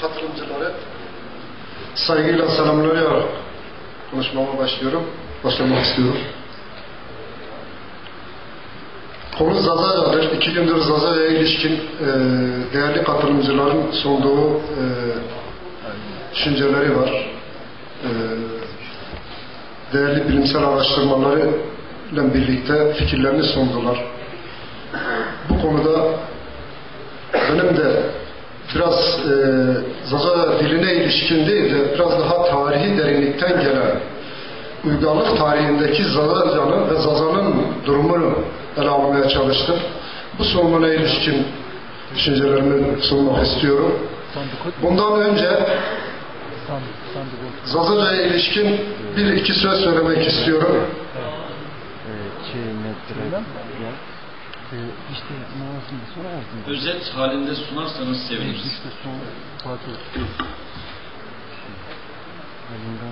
katılımcıları saygıyla selamlayarak konuşmama başlıyorum. Başlamak istiyorum. Konu Zaza'dadır. İki gündür Zaza'ya ilişkin e, değerli katılımcıların sunduğu e, düşünceleri var. E, değerli bilimsel araştırmaları ile birlikte fikirlerini sundular. Bu konuda benim de biraz e, Zaza diline ilişkin değil de biraz daha tarihi derinlikten gelen uygarlık tarihindeki Zazaca'nın ve Zaza'nın durumunu ele almaya çalıştım. Bu soruna ilişkin düşüncelerimi sunmak istiyorum. Bundan önce Zazaca'ya ilişkin bir iki söz söylemek istiyorum. İşte mağazında sonra ağzında. Özet halinde sunarsanız seviniriz. İşte son Fatih.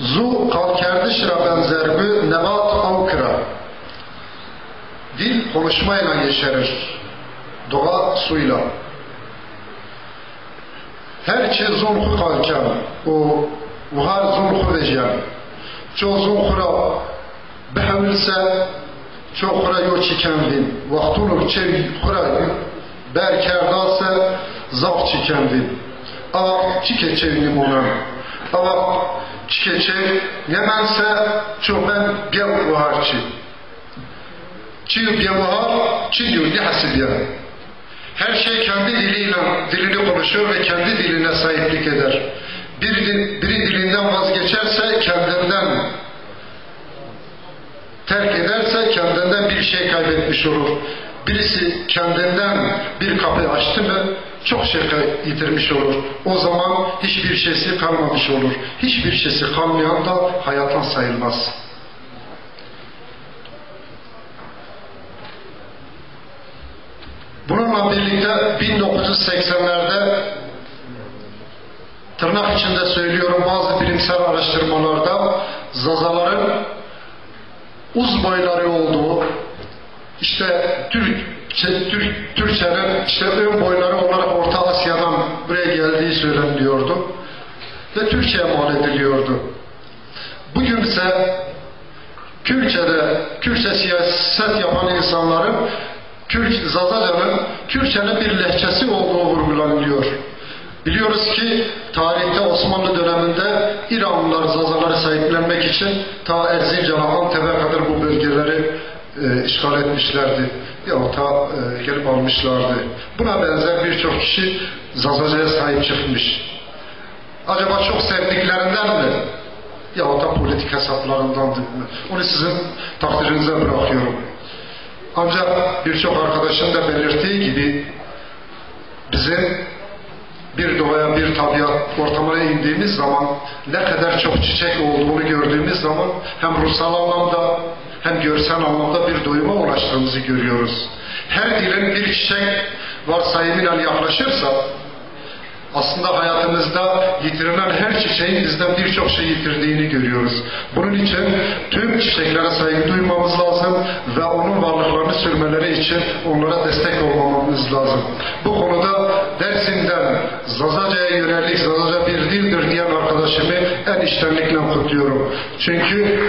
Zu kalkerdişra benzerbi nebat avkıra. Dil konuşmayla yeşerir. Doğa suyla. Herçe zulhu kalkan. O vuhar zulhu vecyan. Ço zulhura behemilse yo çikendin. Vaktulur çevi hura berkerdase zaf çikendin. Ava çike çevini ona. Ava çike çev nemense ço ben bir vuharçı. Çi bir vuhar, çi diyor ne ya. Her şey kendi diliyle dilini konuşur ve kendi diline sahiplik eder. Biri, biri dilinden vazgeçerse kendinden terk ederse kendinden bir şey kaybetmiş olur. Birisi kendinden bir kapı açtı mı çok şey yitirmiş olur. O zaman hiçbir şeysi kalmamış olur. Hiçbir şeysi kalmayan da hayattan sayılmaz. Bununla birlikte 1980'lerde tırnak içinde söylüyorum bazı bilimsel araştırmalarda zazaların uz boyları olduğu işte Türk, Türk Türkçenin işte ön boyları olarak Orta Asya'dan buraya geldiği söyleniliyordu ve Türkçe'ye mal ediliyordu. Bugün ise Kürtçe'de, Kürtçe siyaset yapan insanların Kürt, Zazaca'nın Kürtçe'nin bir lehçesi olduğu vurgulanıyor. Biliyoruz ki tarihte Osmanlı döneminde İranlılar Zazaları sahiplenmek için ta Erzincan'a, Antep'e kadar bu bölgeleri e, işgal etmişlerdi. Ya ta e, gelip almışlardı. Buna benzer birçok kişi Zazaca'ya sahip çıkmış. Acaba çok sevdiklerinden mi? Ya da politik hesaplarındandı mı? Onu sizin takdirinize bırakıyorum. Ancak birçok arkadaşın da belirttiği gibi bizim bir doğaya, bir tabiat ortamına indiğimiz zaman ne kadar çok çiçek olduğunu gördüğümüz zaman hem ruhsal anlamda hem görsel anlamda bir doyuma ulaştığımızı görüyoruz. Her dilin bir çiçek varsayımıyla yaklaşırsa aslında hayatımızda yitirilen her çiçeğin bizden birçok şey yitirdiğini görüyoruz. Bunun için tüm çiçeklere saygı duymamız lazım ve onun varlıklarını sürmeleri için onlara destek olmamız lazım. Bu konuda Dersim'den Zazaca'ya yönelik Zazaca bir dildir diyen arkadaşımı en içtenlikle kutluyorum. Çünkü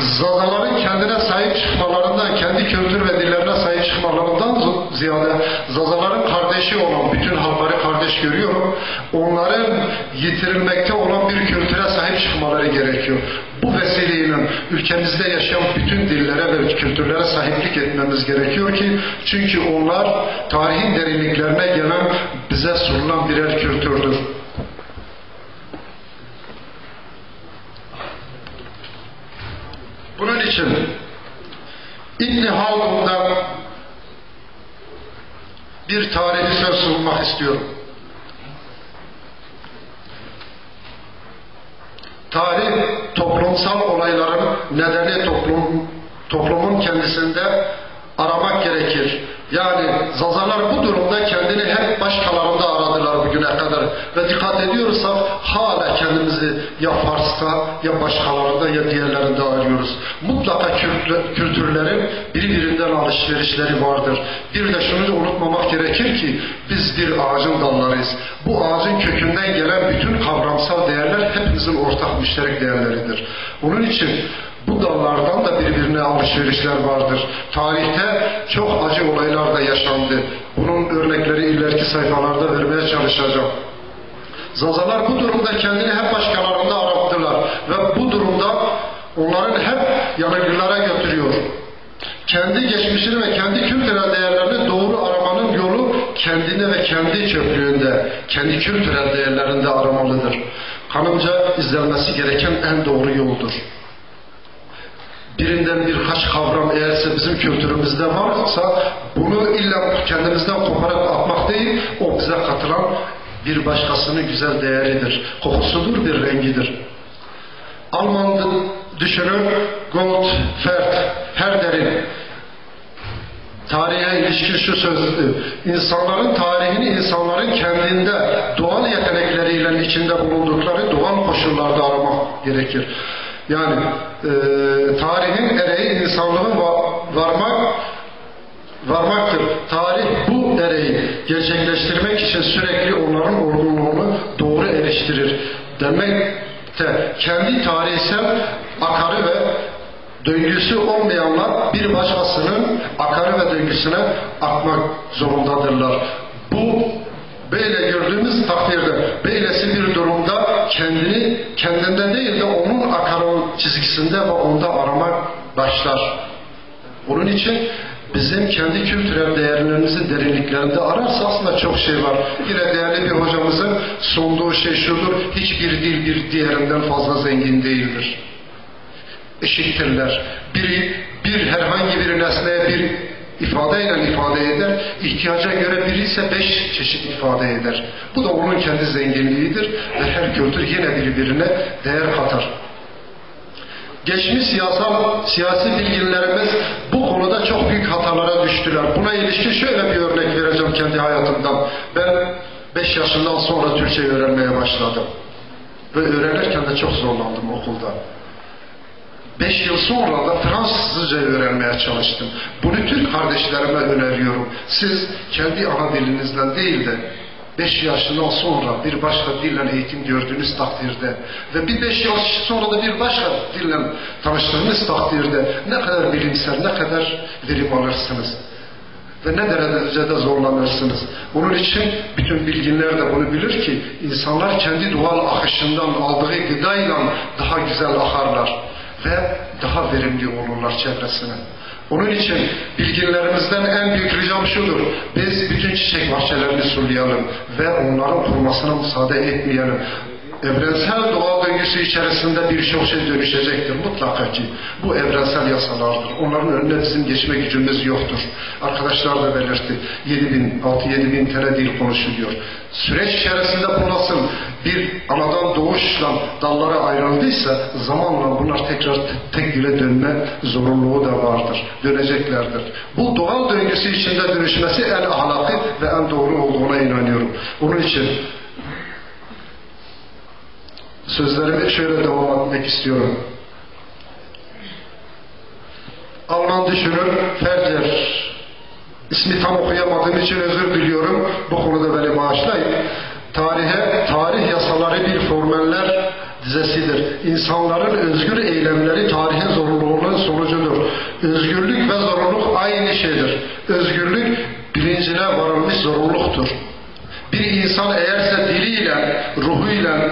Zazaların kendine sahip çıkmalarından, kendi kültür ve dillerine sahip çıkmalarından ziyade Zazaların kardeşi olan bütün halkları kardeş görüyorum. Onların yitirilmekte olan bir kültüre sahip çıkmaları gerekiyor. Bu vesileyle ülkemizde yaşayan bütün dillere ve kültürlere sahiplik etmemiz gerekiyor ki çünkü onlar tarihin derinliklerine gelen bize sunulan birer kültürdür. Bunun için İbni Haldun'dan bir tarihi söz sunmak istiyorum. Tarih toplumsal olayların nedeni toplum, toplumun kendisinde aramak gerekir. Yani zazalar bu durumda kendini hep başkalarında aradılar bugün. bugüne kadar ve dikkat ediyorsak hala kendimizi ya Fars'ta ya başkalarında ya diğerlerinde arıyoruz. Mutlaka kültür- kültürlerin birbirinden alışverişleri vardır. Bir de şunu da unutmamak gerekir ki biz bir ağacın dallarıyız. Bu ağacın kökünden gelen bütün kavramsal değerler hepimizin ortak müşterek değerleridir. Onun için bu dallardan da birbirine alışverişler vardır. Tarihte çok acı olaylar da yaşandı. Bunun örnekleri ileriki sayfalarda vermeye çalışacağım. Zazalar bu durumda kendini hep başkalarında arattılar ve bu durumda onların hep yanılgılara götürüyor. Kendi geçmişini ve kendi kültürel değerlerini doğru aramanın yolu kendine ve kendi çöplüğünde, kendi kültürel değerlerinde aramalıdır. Kanımca izlenmesi gereken en doğru yoldur birinden birkaç kavram eğerse bizim kültürümüzde varsa bunu illa kendimizden koparıp atmak değil, o bize katılan bir başkasının güzel değeridir. Kokusudur, bir rengidir. Alman düşünür Goldfeld, Herder'in tarihe ilişkin şu sözdü. İnsanların tarihini insanların kendinde doğal yetenekleriyle içinde bulundukları doğal koşullarda aramak gerekir. Yani e, tarihin ereği insanlığın va- varmak varmaktır. Tarih bu ereği gerçekleştirmek için sürekli onların olgunluğunu doğru eleştirir. Demekte kendi tarihsel akarı ve döngüsü olmayanlar bir başkasının akarı ve döngüsüne akmak zorundadırlar. Bu böyle gördüğümüz takdirde böylesi bir durumda kendini kendinden değil de onun akarın çizgisinde ve onda aramak başlar. Onun için bizim kendi kültürel değerlerimizin derinliklerinde ararsa aslında çok şey var. Yine değerli bir hocamızın sunduğu şey şudur, hiçbir dil bir diğerinden fazla zengin değildir. Eşittirler. Biri bir herhangi bir nesneye bir ifadeyle ifade eder, ihtiyaca göre biri ise beş çeşit ifade eder. Bu da onun kendi zenginliğidir ve her kültür yine birbirine değer katar. Geçmiş siyasal, siyasi bilginlerimiz bu konuda çok büyük hatalara düştüler. Buna ilişkin şöyle bir örnek vereceğim kendi hayatımdan. Ben 5 yaşından sonra Türkçe öğrenmeye başladım. Ve öğrenirken de çok zorlandım okulda. 5 yıl sonra da Fransızca öğrenmeye çalıştım. Bunu Türk kardeşlerime öneriyorum. Siz kendi ana dilinizden değil de 5 yaşından sonra bir başka dille eğitim gördüğünüz takdirde ve bir 5 yaş sonra da bir başka dille tanıştığınız takdirde ne kadar bilimsel, ne kadar verim alırsınız ve ne derecede zorlanırsınız. Bunun için bütün bilginler de bunu bilir ki insanlar kendi doğal akışından aldığı gıdayla daha güzel akarlar ve daha verimli olurlar çevresine. Onun için bilginlerimizden en büyük ricam şudur. Biz bütün çiçek bahçelerini sulayalım ve onların kurumasına müsaade etmeyelim. Evrensel doğal döngüsü içerisinde birçok şey dönüşecektir mutlaka ki. Bu evrensel yasalardır. Onların önüne bizim geçme gücümüz yoktur. Arkadaşlar da belirtti. 7 bin, 6-7 bin tane dil konuşuluyor. Süreç içerisinde bu nasıl bir anadan doğuşla dallara ayrıldıysa zamanla bunlar tekrar tek dile dönme zorunluluğu da vardır. Döneceklerdir. Bu doğal döngüsü içinde dönüşmesi en ahlakı ve en doğru olduğuna inanıyorum. Onun için sözlerimi şöyle devam etmek istiyorum. Alman düşünür Ferger ismi tam okuyamadığım için özür diliyorum. Bu konuda beni bağışlayın. Tarihe, tarih yasaları bir formeller dizesidir. İnsanların özgür eylemleri tarihin zorunluluğunun sonucudur. Özgürlük ve zorunluluk aynı şeydir. Özgürlük bilincine varılmış zorunluluktur. Bir insan eğerse diliyle, ruhuyla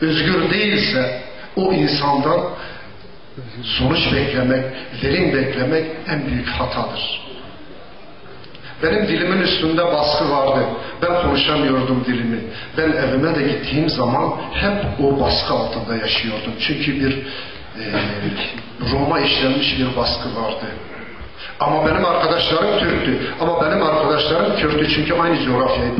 özgür değilse o insandan sonuç beklemek, verim beklemek en büyük hatadır. Benim dilimin üstünde baskı vardı. Ben konuşamıyordum dilimi. Ben evime de gittiğim zaman hep o baskı altında yaşıyordum. Çünkü bir e, Roma işlenmiş bir baskı vardı. Ama benim arkadaşlarım Türktü. Ama benim arkadaşlarım Kürt'tü çünkü aynı coğrafyayı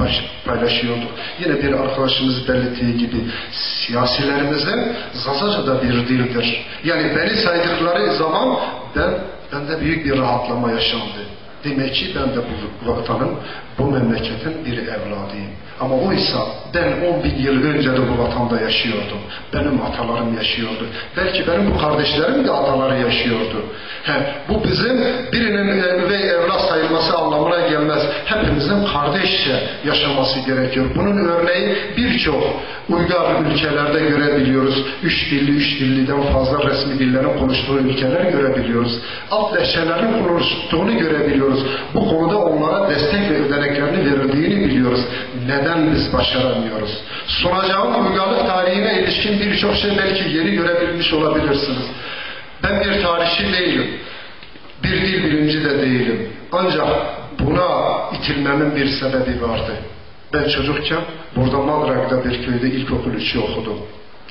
paylaşıyorduk. Yine bir arkadaşımız belirttiği gibi siyasilerimizin Zazaca da bir dildir. Yani beni saydıkları zaman ben bende büyük bir rahatlama yaşandı. Demek ki ben de bu vatanın, bu memleketin bir evladıyım. Ama oysa ben 10 bin yıl önce de bu vatanda yaşıyordum. Benim atalarım yaşıyordu. Belki benim bu kardeşlerim de ataları yaşıyordu. He, bu bizim birinin üvey evlat sayılması anlamına gelmez. Hepimizin kardeşçe yaşaması gerekiyor. Bunun örneği birçok uygar ülkelerde görebiliyoruz. Üç dilli, üç dilliden fazla resmi dillerin konuştuğu ülkeler görebiliyoruz. Alt lehçelerin konuştuğunu görebiliyoruz. Bu konuda onlara destek ve ödeneklerini verildiğini biliyoruz. Neden biz başaramıyoruz? Sunacağım uygarlık tarihine ilişkin birçok şey belki yeni görebilmiş olabilirsiniz. Ben bir tarihçi değilim. Bir dil bilimci de değilim. Ancak buna itilmemin bir sebebi vardı. Ben çocukken burada Madrak'ta bir köyde ilkokul üçü okudum.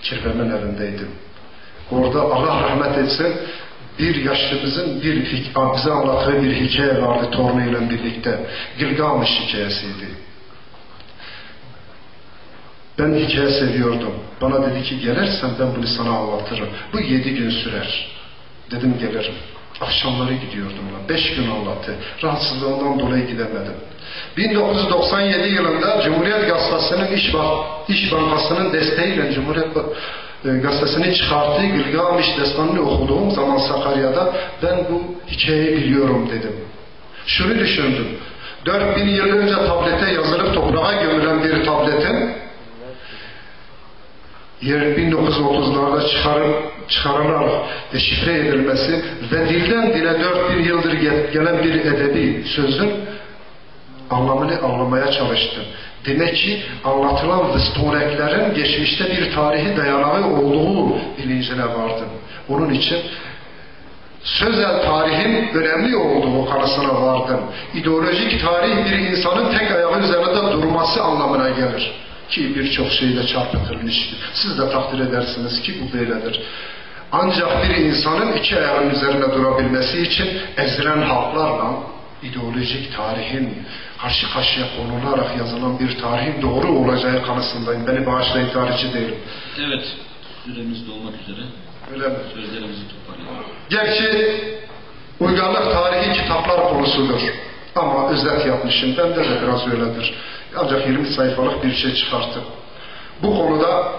Kirvemin evindeydim. Orada Allah rahmet etsin bir yaşlımızın bir bize anlattığı bir hikaye vardı torunuyla birlikte. Gilgamış hikayesiydi. Ben hikaye seviyordum. Bana dedi ki gelirsen ben bunu sana anlatırım. Bu yedi gün sürer. Dedim gelirim. Akşamları gidiyordum ona. Beş gün anlattı. Rahatsızlığından dolayı gidemedim. 1997 yılında Cumhuriyet Gazetesi'nin İş, Ban- İş Bankası'nın desteğiyle Cumhuriyet Ba- e, Gazetesi'ni çıkarttığı Gilgamış destanını okuduğum zaman Sakarya'da ben bu hikayeyi biliyorum dedim. Şunu düşündüm. 4000 yıl önce tablete yazılıp toprağa gömülen bir tabletin yer 1930'larda çıkarın, çıkarılarak deşifre edilmesi ve dilden dile 4000 yıldır ge- gelen bir edebi sözün anlamını anlamaya çalıştım. Demek ki anlatılan vıstoneklerin geçmişte bir tarihi dayanağı olduğu bilincine vardım. Onun için sözel tarihin önemli olduğu kanısına vardım. İdeolojik tarih bir insanın tek ayağı üzerinde durması anlamına gelir. Ki birçok şeyle çarpıtılmış. Siz de takdir edersiniz ki bu böyledir. Ancak bir insanın iki ayağının üzerine durabilmesi için ezilen halklarla ideolojik tarihin karşı karşıya konularak yazılan bir tarihin doğru olacağı kanısındayım. Beni bağışlayın tarihçi değilim. Evet, süremiz dolmak üzere. Öyle mi? Sözlerimizi toparlayalım. Gerçi uygarlık tarihi kitaplar konusudur. Ama özet yapmışım. Bende de biraz öyledir. Ancak 20 sayfalık bir şey çıkarttım. Bu konuda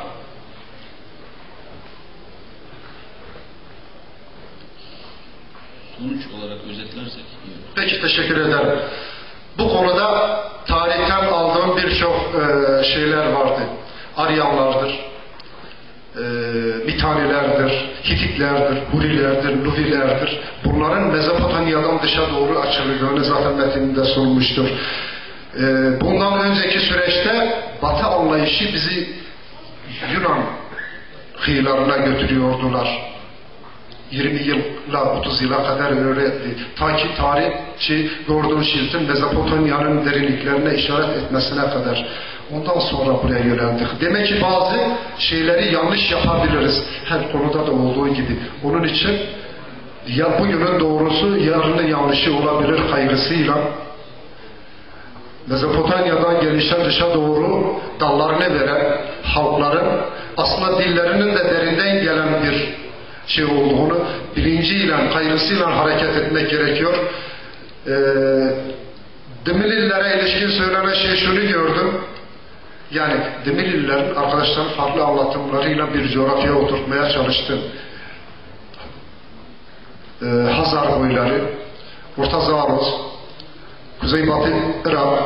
Sonuç olarak özetlersek iyi olur. peki teşekkür ederim. Bu konuda tarihten aldığım birçok e, şeyler vardı. Aryanlardır, e, Mitanilerdir, Hititlerdir, Hurilerdir, Luvilerdir. Bunların Mezopotamya'dan dışa doğru açıldığını zaten metninde sunmuştur. E, bundan önceki süreçte Batı anlayışı bizi Yunan kıyılarına götürüyordular. 20 yılla 30 yıla kadar öğretti. Ta ki tarihçi Gordon Shilton Mezopotamya'nın derinliklerine işaret etmesine kadar. Ondan sonra buraya yöneldik. Demek ki bazı şeyleri yanlış yapabiliriz. Her konuda da olduğu gibi. Onun için ya bugünün doğrusu yarının yanlışı olabilir kaygısıyla Mezopotamya'dan gelişen dışa doğru dallarını veren halkların aslında dillerinin de derinden gelen bir şey olduğunu bilinciyle, kaygısıyla hareket etmek gerekiyor. Ee, Dimilillere ilişkin söylenen şey şunu gördüm. Yani Dimillilerin arkadaşların farklı anlatımlarıyla bir coğrafyaya oturtmaya çalıştım. Ee, Hazar boyları, Orta Zaros, Kuzeybatı Irak,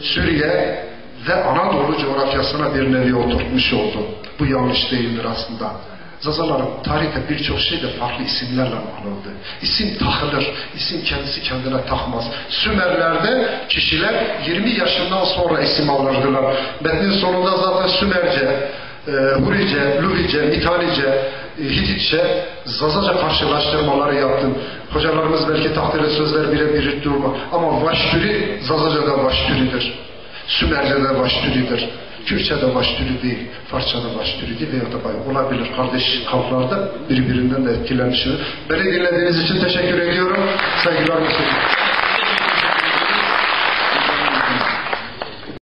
Suriye ve Anadolu coğrafyasına bir nevi oturtmuş oldu. Bu yanlış değildir aslında. Zazaların tarihte birçok şey de farklı isimlerle anıldı. İsim takılır, isim kendisi kendine takmaz. Sümerlerde kişiler 20 yaşından sonra isim alırdılar. Metnin sonunda zaten Sümerce, e, Hurice, Luvice, Mitanice, e, Hititçe, Zazaca karşılaştırmaları yaptım. Hocalarımız belki takdir sözler birebir durma. Ama Vaştüri, Zazaca'da Vaştüri'dir. Sümerce'de Vaştüri'dir. Kürtçe'de Vaştüri değil, Farsça'da Vaştüri değil veya da olabilir. Kardeş halklarda birbirinden de etkilenmiştir. Beni dinlediğiniz için teşekkür ediyorum. Saygılar sevgiler.